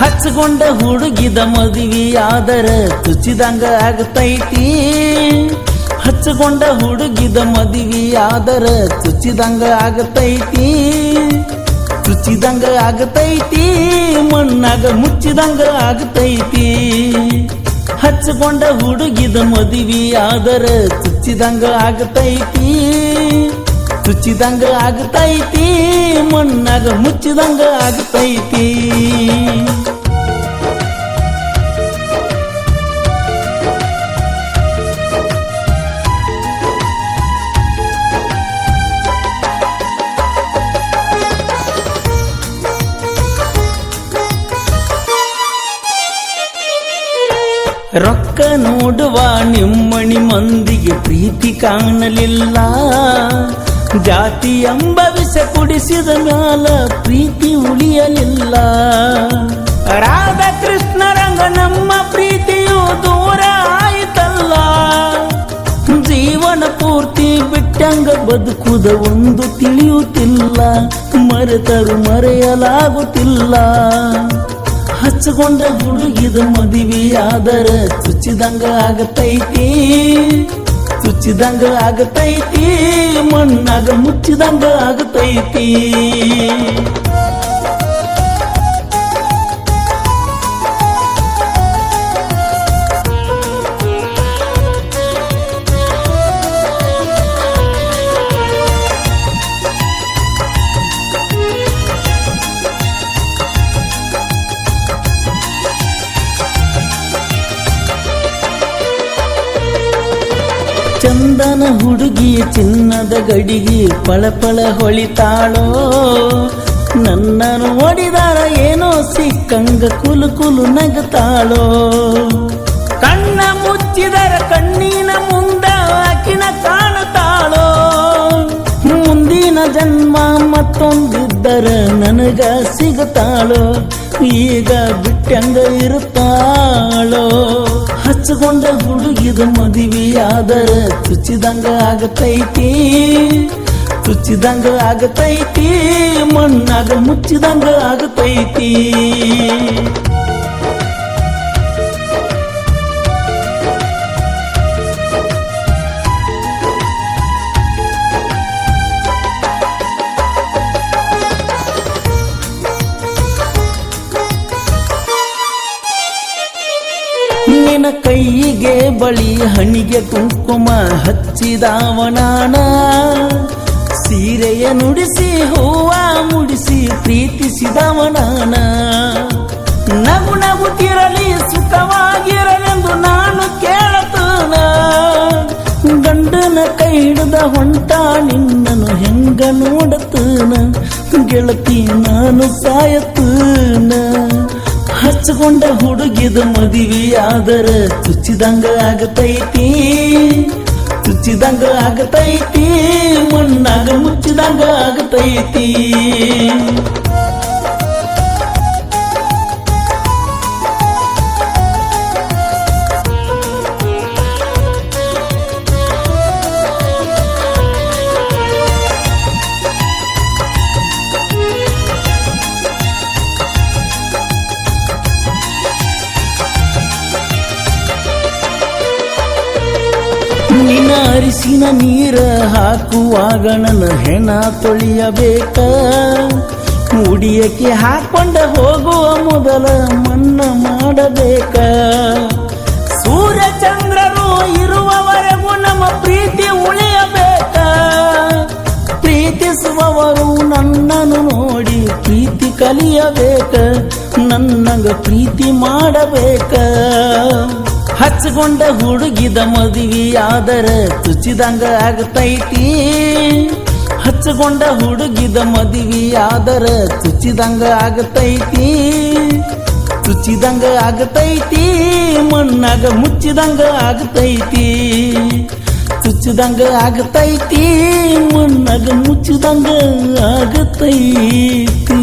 ಹಚ್ಚಗೊಂಡ ಹುಡುಗಿದ ಮದುವೆಯಾದರ ತುಚಿದಂಗ ಆಗತೈತಿ. ಹಚ್ಚಗೊಂಡ ಹುಡುಗಿದ ಮದುವೆಯಾದರ ತುಚಿದಂಗ ಆಗತೈತಿ. ತುಚಿದಂಗ ಆಗತೈತಿ, ಮಣ್ಣಾಗ ಮುಚ್ಚಿದಂಗ ಆಗತೈತಿ. ಹಚ್ಚಗೊಂಡ ಹುಡುಗಿದ ಮದುವೆಯಾದರ ತುಚ್ಚಿದಂಗ ಆಗತೈತಿ. ತುಚ್ಚಿದಂಗ ಆಗತೈತಿ, ಮಣ್ಣಾಗ ಮುಚ್ಚಿದಂಗ ಆಗತೈತಿ. ರೊಕ್ಕ ನೋಡುವ ನಿಮ್ಮಣಿ ಮಂದಿಗೆ ಪ್ರೀತಿ ಕಾಣಲಿಲ್ಲ. ಜಾತಿ ಎಂಬ ವಿಷ ಕುಡಿಸಿದ ಮ್ಯಾಲ ಪ್ರೀತಿ ಉಳಿಯಲಿಲ್ಲ. ರಾಧಾಕೃಷ್ಣ ರಂಗ ನಮ್ಮ ಪ್ರೀತಿಯು ದೂರ ಆಯಿತಲ್ಲ. ಜೀವನ ಪೂರ್ತಿ ಬಿಟ್ಟಂಗ ಬದುಕುದ ಒಂದು ತಿಳಿಯುತ್ತಿಲ್ಲ. ಮರೆತರು ಮರೆಯಲಾಗುತ್ತಿಲ್ಲ. ಹಚ್ಚಗೊಂಡ ಹುಡುಗಿದ ಮದುವೆಯಾದರ ಚುಚ್ಚಿದಂಗ ಆಗತೈತಿ. ಚುಚ್ಚಿದಂಗ ಆಗತೈತಿ ಮಣ್ಣಾಗ ಮುಚ್ಚಿದಂಗ ಆಗತೈತಿ. ಚಂದನ ಹುಡುಗಿ ಚಿನ್ನದ ಗಡಿಗೆ ಪಳಪಳ ಹೊಳಿತಾಳೋ? ನನ್ನ ನೋಡಿದಾರ ಏನೋ ಸಿಕ್ಕಂಗ ಕುಲು ಕುಲು ನಗತಾಳೋ? ಕಣ್ಣ ಮುಚ್ಚಿದರ ಕಣ್ಣಿನ ಮುಂದ ಆಕಿನ ಕಾಣತಾಳೋ ಮುಂದಿನ ಜನ್ಮ ಮತ್ತೊಂದಿದ್ದರ ನನಗ ಸಿಗುತ್ತಾಳೋ? ಈಗ ಬಿಟ್ಟಂಗ ಇರುತ್ತಾಳೋ? ಹಚ್ಚಗೊಂಡ ಹುಡುಗಿದ ಮದುವೆಯಾದರ ತುಚ್ಚಿದಂಗ ಆಗತೈತಿ. ತುಚ್ಚಿದಂಗ ಆಗತೈತಿ ಮಣ್ಣಾಗ ಮುಚ್ಚಿದಂಗ ಆಗತೈತಿ. ಕೈಗೆ ಬಳಿ ಹಣಿಗೆ ಕುಂಕುಮ ಹಚ್ಚಿದಾವಣಾನ ಸೀರೆಯ ನುಡಿಸಿ ಹೂವ ಮುಡಿಸಿ ಪ್ರೀತಿಸಿದವನಾನ. ನಗು ನಗುತ್ತಿರಲಿ ಸುಖವಾಗಿರಲೆಂದು ನಾನು ಕೇಳತಾನ. ಗಂಡನ ಕೈ ಹಿಡಿದ ಹೊಂಟ ನಿನ್ನನು ಹೆಂಗ ನೋಡತನ? ಗೆಳತಿ ನಾನು ಸಾಯತನ. ಹಚ್ಚಗೊಂಡ ಹುಡುಗಿದ ಮದುವೆಯಾದರ ಚುಚ್ಚಿದಂಗ ಆಗತೈತಿ. ತುಚ್ಚಿದಂಗ ಆಗತೈತಿ ಮಣ್ಣಾಗ ಮುಚ್ಚಿದಂಗ ಆಗತೈತಿ. ನಿನ್ನ ಅರಿಸಿನ ನೀರ ಹಾಕುವಾಗ ನನ್ನ ಹೆಣ ತೊಳೆಯಬೇಕ. ಮುಡಿಯಕ್ಕೆ ಹಾಕೊಂಡ ಹೋಗುವ ಮೊದಲ ಮನ್ನ ಮಾಡಬೇಕ. ಸೂರ್ಯ ಚಂದ್ರರು ಇರುವವರೆಗೂ ನಮ್ಮ ಪ್ರೀತಿ ಉಳಿಯಬೇಕ. ಪ್ರೀತಿಸುವವರು ನನ್ನನ್ನು ನೋಡಿ ಪ್ರೀತಿ ಕಲಿಯಬೇಕ. ನನ್ನಂಗ ಪ್ರೀತಿ ಮಾಡಬೇಕ. ಹಚ್ಚಗೊಂಡ ಹುಡುಗಿದ ಮದುವೆಯಾದರ ತುಚಿದಂಗ ಆಗತೈತಿ. ಹಚ್ಚಗೊಂಡ ಹುಡುಗಿದ ಮದುವೆಯಾದರ ತುಚಿದಂಗ ಆಗತೈತಿ. ತುಚಿದಂಗ ಆಗತೈತಿ, ಮಣ್ಣಾಗ ಮುಚ್ಚಿದಂಗ ಆಗತೈತಿ. ತುಚ್ಚಿದಂಗ ಆಗತೈತಿ, ಮಣ್ಣಾಗ ಮುಚ್ಚಿದಂಗ ಆಗತೈತಿ.